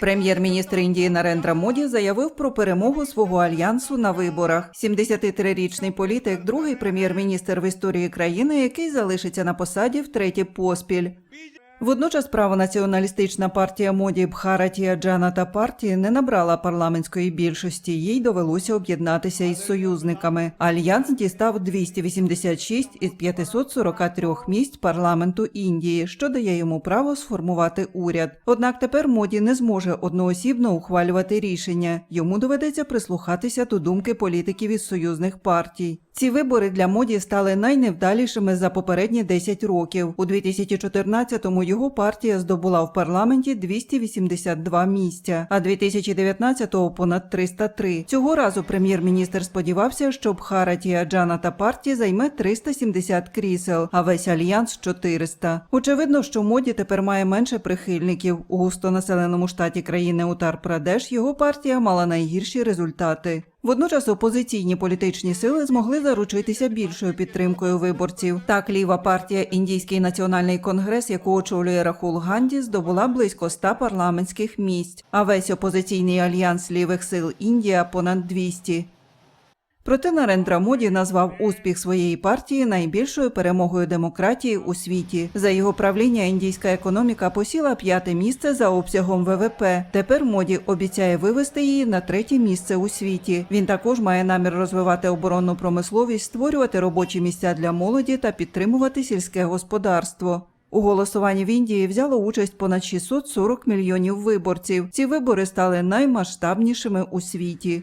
Прем'єр-міністр Індії Нарендра Моді заявив про перемогу свого альянсу на виборах. 73-річний політик, другий прем'єр-міністр в історії країни, який залишиться на посаді втретє поспіль. Водночас правонаціоналістична партія моді Бхаратія Джаната партії не набрала парламентської більшості. Їй довелося об'єднатися із союзниками. Альянс дістав 286 із 543 місць парламенту Індії, що дає йому право сформувати уряд. Однак тепер моді не зможе одноосібно ухвалювати рішення. Йому доведеться прислухатися до думки політиків із союзних партій. Ці вибори для моді стали найневдалішими за попередні 10 років. У 2014-му його партія здобула в парламенті 282 місця, а 2019-го – понад 303. Цього разу прем'єр-міністр сподівався, що Бхаратія Джаната партії займе 370 крісел, а весь альянс 400. Очевидно, що моді тепер має менше прихильників. У густонаселеному штаті країни Утар-Прадеш його партія мала найгірші результати. Водночас опозиційні політичні сили змогли заручитися більшою підтримкою виборців. Так, ліва партія Індійський національний конгрес, яку очолює Рахул Ганді, здобула близько 100 парламентських місць, а весь опозиційний альянс лівих сил Індія понад 200. Проте Нарендра Моді назвав успіх своєї партії найбільшою перемогою демократії у світі. За його правління індійська економіка посіла п'яте місце за обсягом ВВП. Тепер моді обіцяє вивести її на третє місце у світі. Він також має намір розвивати оборонну промисловість, створювати робочі місця для молоді та підтримувати сільське господарство. У голосуванні в Індії взяло участь понад 640 мільйонів виборців. Ці вибори стали наймасштабнішими у світі.